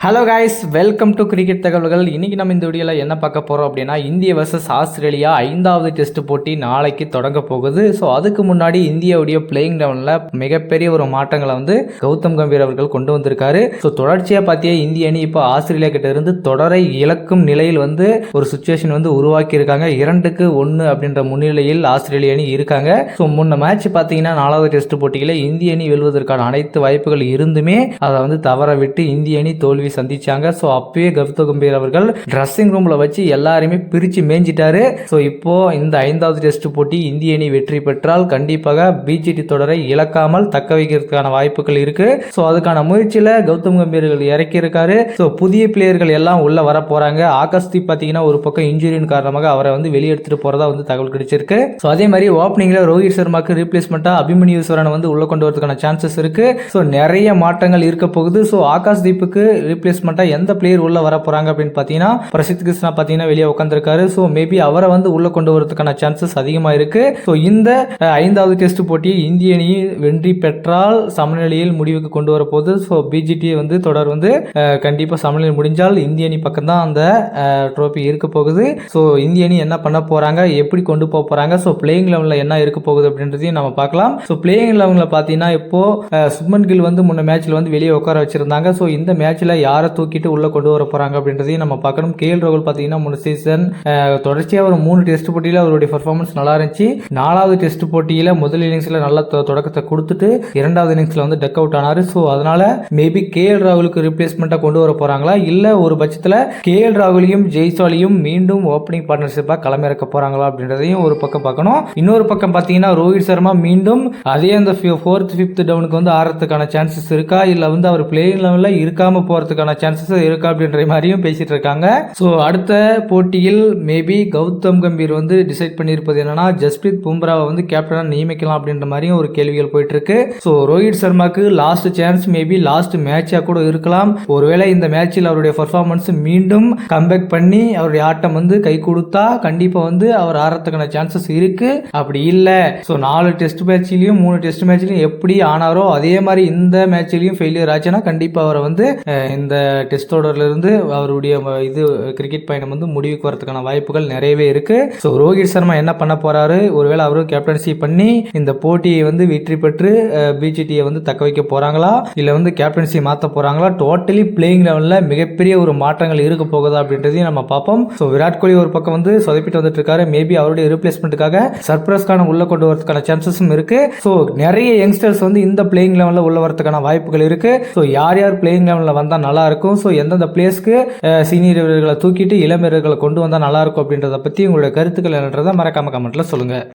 Hello guys welcome to cricket தகவல்கள் இன்றைக்கி நம்ம இந்த வீடியோவில் என்ன பார்க்க போகிறோம் அப்படின்னா இந்திய வர்சஸ் ஆஸ்திரேலியா ஐந்தாவது டெஸ்ட் போட்டி நாளைக்கு தொடங்க போகுது. ஸோ அதுக்கு முன்னாடி இந்தியாவுடைய பிளேயிங் லெவனில் மிகப்பெரிய ஒரு மாற்றங்களை வந்து கௌதம் கம்பீர் அவர்கள் கொண்டு வந்திருக்காரு. ஸோ தொடர்ச்சியாக பார்த்தியா இந்திய அணி இப்போ ஆஸ்திரேலியா கிட்ட இருந்து தொடரை இழக்கும் நிலையில் வந்து ஒரு சுச்சுவேஷன் வந்து உருவாக்கி இருக்காங்க இரண்டுக்கு ஒன்று அப்படின்ற முன்னிலையில் ஆஸ்திரேலிய அணி இருக்காங்க. ஸோ முன்ன மேட்ச் பார்த்தீங்கன்னா நாலாவது டெஸ்ட் போட்டியில் இந்திய அணி வெல்வதற்கான அனைத்து வாய்ப்புகள் இருந்துமே அதை வந்து தவற விட்டு இந்திய அணி தோல்வி சந்திச்சாங்க. ஸோ அப்பயே கௌத கம்பீர் அவர்கள் ட்ரெஸ்ஸிங் ரூம்ல வச்சு எல்லாருமே பிரிச்சு மேய்ஞ்சிட்டாரு. ஸோ இப்போ இந்த ஐந்தாவது டெஸ்ட் போட்டி இந்திய அணி வெற்றி பெற்றால் கண்டிப்பாக பிஜிடி தொடரை இழக்காமல் தக்க வைக்கிறதுக்கான வாய்ப்புகள் இருக்கு. ஸோ அதுக்கான முயற்சியில கௌதம் கம்பீர்கள் இறக்கி இருக்காரு. ஸோ புதிய பிளேயர்கள் எல்லாம் உள்ள வர போறாங்க. ஆகஸ்தி பார்த்தீங்கன்னா ஒரு பக்கம் இன்ஜுரியின் காரணமாக அவரை வந்து வெளியெடுத்துட்டு போறதா வந்து தகவல் கிடைச்சிருக்கு. ஸோ அதே மாதிரி ஓப்பனிங்ல ரோஹித் சர்மாக்கு ரீப்ளேஸ்மெண்ட்டா அபிமன்யு வந்து உள்ள கொண்டு வரதுக்கான சான்சஸ் இருக்கு. ஸோ நிறைய மாற்றங்கள் இருக்க போகுது. ஸோ ஆகாஷ் தீப்புக்கு ரீப்ளேஸ்மெண்ட்டாக எந்த பிளேயர் உள்ளே வர போகிறாங்க அப்படின்னு பார்த்தீங்கன்னா பிரசித் கிருஷ்ணா பார்த்தீங்கன்னா வெளியே உட்காந்துருக்காரு ஸோ மேபி அவரை வந்து உள்ளே கொண்டு வரதுக்கான சான்சஸ் அதிகமாக இருக்கு. ஸோ இந்த ஐந்தாவது டெஸ்ட் போட்டியை இந்திய அணி வெற்றி பெற்றால் சமநிலையில் முடிவுக்கு கொண்டு வர போது ஸோ பிஜிடி வந்து தொடர் வந்து கண்டிப்பாக சமநிலை முடிஞ்சால் இந்திய அணி பக்கம் தான் அந்த ட்ரோஃபி இருக்க போகுது. ஸோ இந்திய அணி என்ன பண்ண போகிறாங்க எப்படி கொண்டு போக போகிறாங்க ஸோ பிளேயிங் லெவலில் என்ன இருக்க போகுது அப்படின்றதையும் நம்ம பார்க்கலாம். ஸோ பிளேயிங் லெவலில் பார்த்தீங்கன்னா இப்போ சுப்மன் கில் வந்து முன்ன மேட்ச்சில் வந்து வெளியே உட்கார வச்சிருந்தாங்க. ஸோ இந்த மேட்ச்சில் யாரை தூக்கிட்டு உள்ளே கொண்டு வர போகிறாங்க அப்படின்றதையும் நம்ம பார்க்கணும். கேஎல் ராகுல் பார்த்தீங்கன்னா முன் சீசன் தொடர்ச்சியாக ஒரு மூணு டெஸ்ட் போட்டியில் அவருடைய பர்ஃபார்மன்ஸ் நல்லா இருந்துச்சு. நாலாவது டெஸ்ட் போட்டியில் முதல் இன்னிங்ஸில் நல்ல தொ- தொடக்கத்தை கொடுத்துட்டு இரண்டாவது இன்னிங்ஸில் வந்து டக் அவுட் ஆனார். ஸோ அதனால் மேபி கேஎல் ராகுலுக்கு ரிப்ளேஸ்மெண்ட்டாக கொண்டு வர போகிறாங்களா இல்லை ஒரு பட்சத்தில் கேஎல் ராகுலையும் ஜெய்சாலியும் மீண்டும் ஓப்பனிங் பார்ட்னர்ஷிப்பாக களமிறக்க போகிறாங்களா அப்படின்றதையும் ஒரு பக்கம் பார்க்கணும். இன்னொரு பக்கம் பார்த்தீங்கன்னா ரோஹித் சர்மா மீண்டும் அதே அந்த ஃபோர்த் ஃபிஃப்த் டவுனுக்கு வந்து ஆடுறதுக்கான சான்சஸ் இருக்கா? இல்லை வந்து அவர் பிளேயிங் லெவலில் இருக்காமல் போகிறதுக்கு போறதுக்கான சான்சஸ் இருக்கா அப்படின்ற மாதிரியும் பேசிட்டு இருக்காங்க. ஸோ அடுத்த போட்டியில் மேபி கௌதம் கம்பீர் வந்து டிசைட் பண்ணியிருப்பது என்னன்னா ஜஸ்பிரீத் பும்ராவை வந்து கேப்டனாக நியமிக்கலாம் அப்படின்ற மாதிரியும் ஒரு கேள்விகள் போயிட்டு இருக்கு ஸோ ரோஹித் சர்மாக்கு லாஸ்ட் சான்ஸ் மேபி லாஸ்ட் மேட்சாக கூட இருக்கலாம். ஒருவேளை இந்த மேட்சில் அவருடைய பர்ஃபார்மன்ஸ் மீண்டும் கம்பேக் பண்ணி அவருடைய ஆட்டம் வந்து கை கொடுத்தா கண்டிப்பாக வந்து அவர் ஆடுறதுக்கான சான்சஸ் இருக்கு. அப்படி இல்லை. ஸோ நாலு டெஸ்ட் மேட்ச்லையும் மூணு டெஸ்ட் மேட்ச்லையும் எப்படி ஆனாரோ அதே மாதிரி இந்த மேட்ச்லையும் ஃபெயிலியர் ஆச்சுன்னா கண்டிப்பாக அவரை வந்து இந்த இந்த டெஸ்ட் தொடர்லேருந்து அவருடைய இது கிரிக்கெட் பயணம் வந்து முடிவுக்கு வரதுக்கான வாய்ப்புகள் நிறையவே இருக்குது ஸோ ரோஹித் சர்மா என்ன பண்ண போகிறாரு ஒருவேளை அவரும் கேப்டன்சி பண்ணி இந்த போட்டியை வந்து வெற்றி பெற்று பிஜிடியை வந்து தக்க வைக்க போகிறாங்களா இல்லை வந்து கேப்டன்சி மாற்ற போகிறாங்களா டோட்டலி பிளேயிங் லெவலில் மிகப்பெரிய ஒரு மாற்றங்கள் இருக்க போகுதா அப்படின்றதையும் நம்ம பார்ப்போம். ஸோ விராட் கோலி ஒரு பக்கம் வந்து சொதப்பிட்டு வந்துட்டு இருக்காரு. மேபி அவருடைய ரீப்ளேஸ்மெண்ட்டுக்காக சர்ப்ரைஸ்க்கான உள்ள கொண்டு வரதுக்கான சான்சஸும் இருக்கு. ஸோ நிறைய யங்ஸ்டர்ஸ் வந்து இந்த பிளேயிங் லெவலில் உள்ள வரதுக்கான வாய்ப்புகள் இருக்கு. ஸோ யார் யார் பிளேயிங் லெவலில் வந்தால் நல்லா இருக்கும் ஸோ எந்தெந்த பிளேஸ்க்கு சீனியர் வீரர்களை தூக்கிட்டு இளம் வீரர்களை கொண்டு வந்தால் நல்லா இருக்கும் அப்படின்றத பற்றி உங்களுடைய கருத்துக்கள் என்னன்றதை மறக்காம கமெண்ட்டில் சொல்லுங்கள்